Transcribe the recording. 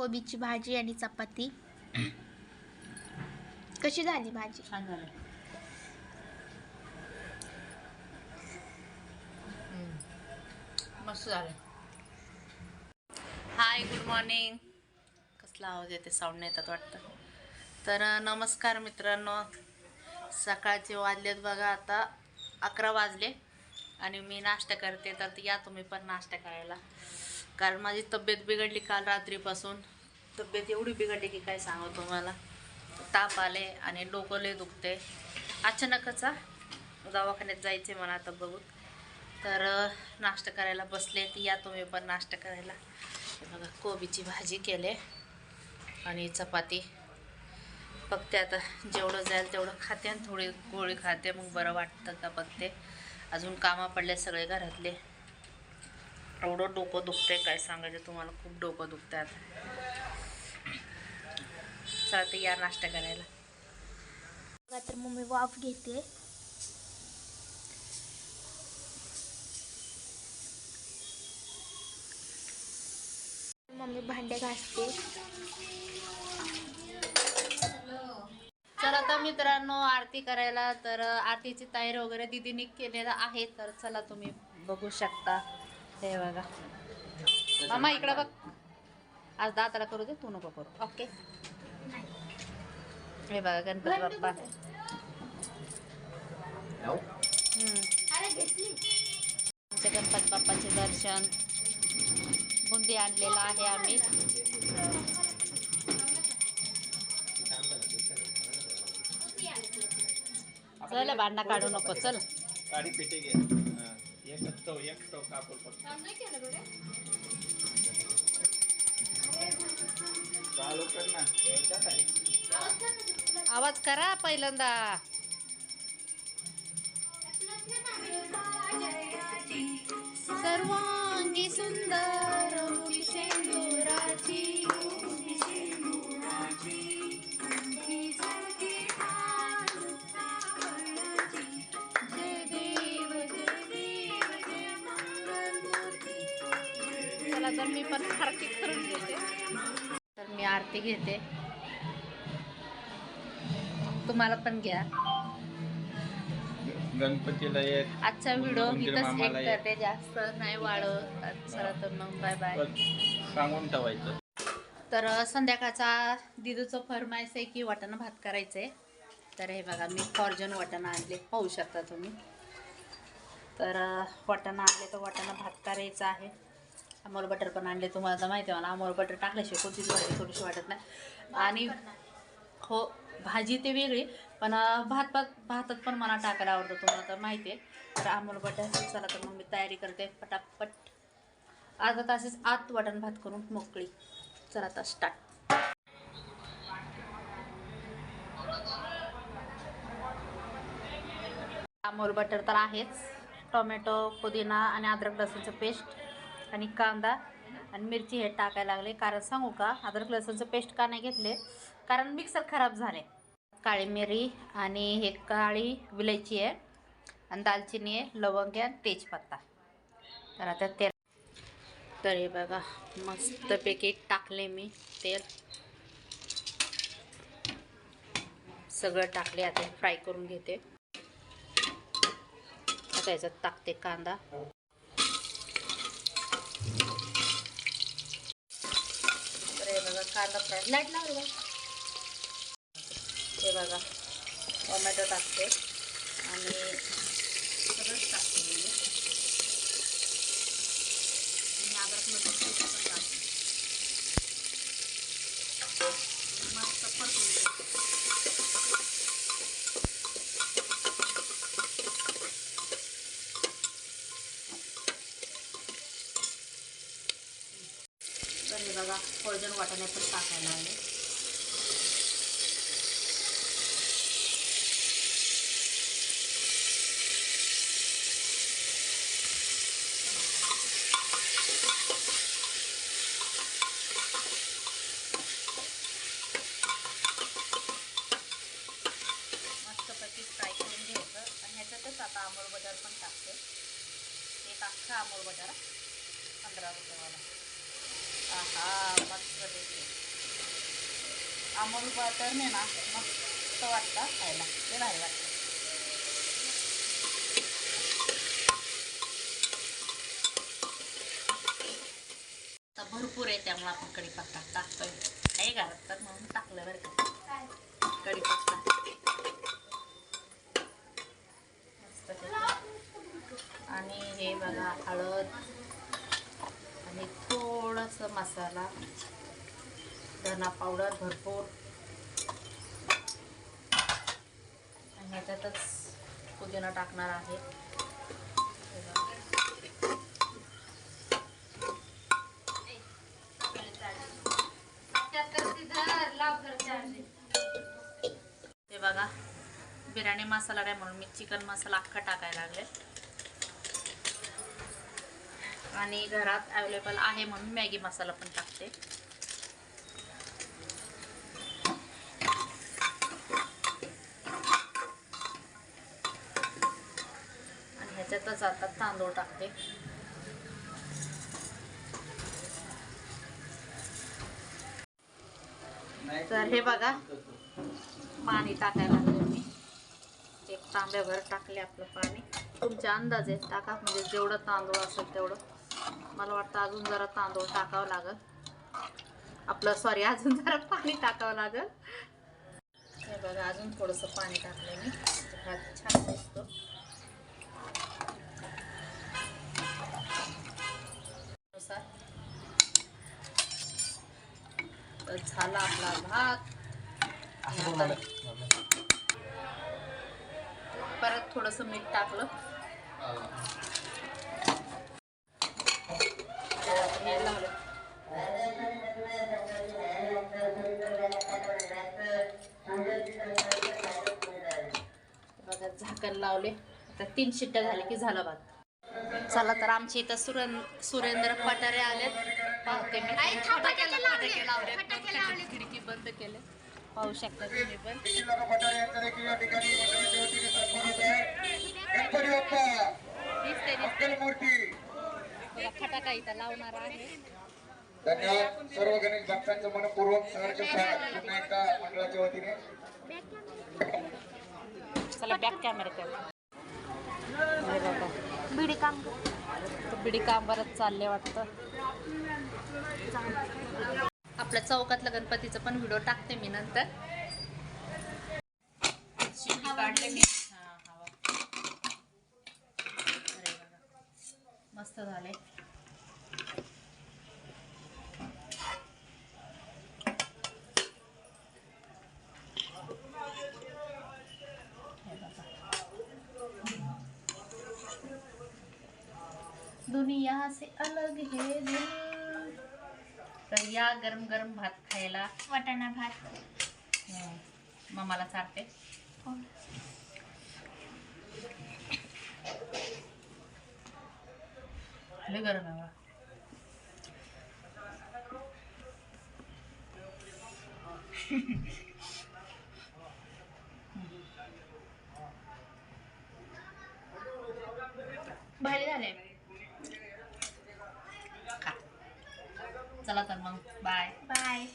कोबीची भाजी आणि चपाती. कशी झाली भाजी? छान झालं. मस्त झालं. हाय गुड मॉर्निंग कसला आवाज येते साऊंड येतात वाटतं. तर नमस्कार मित्रांनो. सकाळचे वाजलेत बघा आता. अकरा वाजले. आणि मी नाश्ता करते. तर या तुम्ही पण नाश्ता करायला. कारण माझी तब्येत बिघडली काल रात्रीपासून. तब्येत एवढी बिघडली की काय सांगू तुम्हाला? ताप आले आणि डोकं दुखते अचानकच दवाखान्यात जायचे मला आता बघू तर नाश्ता करायला बसले ती या तुम्ही पण नाश्ता करायला. बघा कोबीची भाजी केले आणि चपाती. बघते आता जेवढं जाईल तेवढं खाते आणि थोडी गोळी खाते. मग बरं वाटतं का बघते. अजून कामं पडले सगळे घरातले. एवढं डोकं दुखतंय काय सांगायचं? तुम्हाला खूप डोकं दुखतं आता चला तर या नाश्ता करायला. बघा तर मम्मी वाफ घेते. मम्मी भांडे घासते. चला आता मित्रांनो आरती करायला. तर आरतीची तयारी वगैरे दिदीने केलेलं आहे. तर चला तुम्ही बघू शकता. हे बघा. मामा इकडं बघ. आज दाताला करू दे तू नको करू. ओके. हे बघा गणपती बाप्पा. हम्म. आमच्या गणपती बाप्पाचे दर्शन. बुंदी आणलेलं आहे आम्ही. चल भांडणं काढू नको चल. गाडी पेटे घे. एकच एक तो कापूर चालू कर ना. एकदाच आहे. आवाज करा पहिल्यांदा. सर्वांगी आरती करून घेते तर मी आरती घेते. तुम्हाला पण घ्या. गणपतीला एक आजचा व्हिडिओ इथंच एंड करते जास्त नाही वाढवत चला तर मग बाय बाय सांगून ठेवायचं. तर संध्याकाळचा दिदूचं फरमाईश आहे की वाटाणा भात करायचं आहे तर हे बघा मी फॉर्जन वाटाणा आणले. पाहू शकता तुम्ही. तर वाटाणा आणले तर वाटाणा भात करायचा आहे. अमोल बटर पण आणले तुम्हाला तर माहिती आहे मला. अमोल बटर टाकल्याशिवाय कोणतीच भाजी थोडीशी वाटत नाही. आणि हो भाजी ते वेगळी पण भात भात भातात पण मला टाकायला आवडतं तुम्हाला तर माहिती आहे. तर अमोल बटर चला तर मग मी तयारी करते पटापट. अर्धा तासेच आत वाटण भात करून मोकळी. चला आता स्टार्ट अमोल बटर तर आहेच. टोमॅटो पुदिना आणि अद्रक लसूणचं पेस्ट आणि कांदा आणि मिरची हे टाकायला लागले. कारण सांगू का अद्रक लसूणचं पेस्ट का नाही घेतले? कारण मिक्सर खराब झाले. काळी मिरी आणि हे काळी विलायची आहे आणि दालचिनी आहे लवंग आहे आणि तेजपत्ता. तर आता तेल तर हे बघा मस्तपैकी टाकले मी तेल. सगळं टाकले आता फ्राय करून घेते. आता याच्यात टाकते कांदा. तर हे बघा कांदा फ्राय. लाइट लावलं बघा हे बघा टोमॅटो टाकते. आणि सगळंच टाकते म्हणजे आणि अद्रक लसूण पेस्ट पण टाकते मस्त परतून घेते तर हे बघा फॉर्जन टाकायला लागले. मस्तपैकी फ्राय करून घ्यायचं. आणि ह्याच्यातच आता अमोल बटर पण टाकते. एक अख्खा अमोल बटर पंधरा रुपयावाला आहा मस्त अमूल बटरने ना मस्त वाटतं खायला. ते भारी वाटतं. भरपूर आहे त्यामुळे आपण कढीपत्ता टाकतोय. आहे घरात तर म्हणून टाकलं बरं का. त्याच्यात. आणि हे बघा हळद. आणि थोडंसं मसाला धना पावडर भरपूर आणि ह्याच्यातच पुदिना टाकणार आहे हे बघा. बघा बिर्याणी मसाला काय म्हणून मी चिकन मसाला अख्खा टाकायला लागले आणि घरात अवेलेबल आहे म्हणून मॅगी मसाला पण टाकते. आणि ह्याच्यातच आता तांदूळ टाकते. तर हे बघा पाणी टाकायला लागले मी. एक तांब्याभर टाकले आपलं पाणी. तुमच्या अंदाजे टाका. म्हणजे जेवढं तांदूळ असेल तेवढं. मला वाटतं अजून जरा तांदूळ टाकावं लागल. आपलं सॉरी अजून जरा पाणी टाकावं लागल. हे बघा अजून थोडंसं पाणी टाकलं मी. भात छान दिसतो. तर झाला आपला भात. परत थोडंसं मीठ टाकलं. झाकण लावले. आता तीन शिट्ट्या झाले की झालं भात. चला तर आमच्या इथं सुरें सुरेंद्र पटारे आलेत. पाहते मी फटाके लावले. खिडकी बंद केले. पाहू शकता तुम्ही पण. दिसते दिसते फटाका इथं लावणार आहे. धन्यवाद. सर्व गणेश भक्तांचं मनपूर्वक सहर्ष स्वागत. पुन्हा एकदा मंडळाच्या वतीने. चला बॅक कॅमेरा कर बघा बिडी काम बिडी कामवरच चालले वाटतं. आपल्या चौकातलं गणपतीचं पण व्हिडिओ टाकते मी नंतर. काढले. मी मस्त झाले दुनिया से अलग है दिल तर या गरम गरम भात खायला. वाटाणा भात. हं, मामाला चालते लय गरम आहे बघा. भारी झाले. चला तर मग. Bye bye